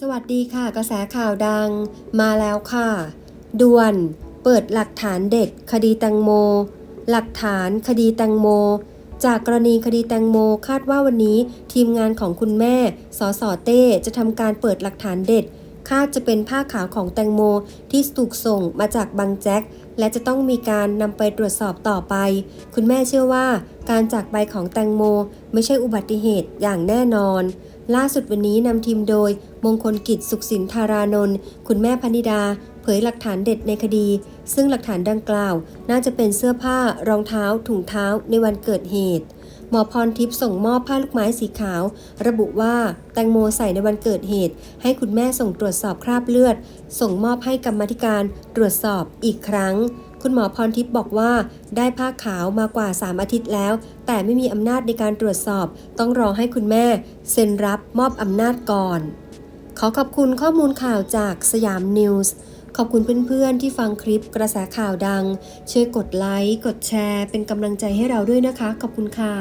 สวัสดีค่ะ กระแสข่าวดังมาแล้วค่ะ ด่วน เปิดหลักฐานเด็ด คดีแตงโม หลักฐานคดีแตงโม จากกรณีคดีแตงโมคาดว่าวันนี้ทีมงานของคุณแม่สอสอเต้ จะทำการเปิดหลักฐานเด็ด คาดจะเป็นผ้าขาวของแตงโมที่ถูกส่งมาจากบางแจ็คและจะต้องมีการนำไปตรวจสอบต่อไป คุณแม่เชื่อว่า การจากไปของแตงโม ไม่ใช่อุบัติเหตุอย่างแน่นอน ล่าสุดวันนี้นำทีมโดย มงคลกิจสุขสินธารานนท์คุณแม่พนิดา เผยหลักฐานเด็ดในคดี ซึ่งหลักฐานดังกล่าว น่าจะเป็นเสื้อผ้ารองเท้า ถุงเท้าในวันเกิดเหตุ หมอพรทิพย์ส่งมอบผ้าลูกไม้สีขาว ระบุว่าแตงโมใส่ในวันเกิดเหตุ ให้คุณแม่ส่งตรวจสอบคราบเลือด ส่งมอบให้กรรมธิการตรวจสอบอีกครั้ง คุณหมอพรทิพย์บอกว่า ได้ผ้าขาวมากว่า 3 อาทิตย์แล้ว แต่ไม่มีอำนาจในการตรวจสอบ ต้องรอให้คุณแม่ เซ็นรับมอบอำนาจก่อน ขอขอบคุณข้อมูลข่าวจากสยามนิวส์ขอบคุณเพื่อนๆที่ฟังคลิปกระแสข่าวดัง ช่วยกดไลค์ กดแชร์ เป็นกำลังใจให้เราด้วยนะคะ ขอบคุณค่ะ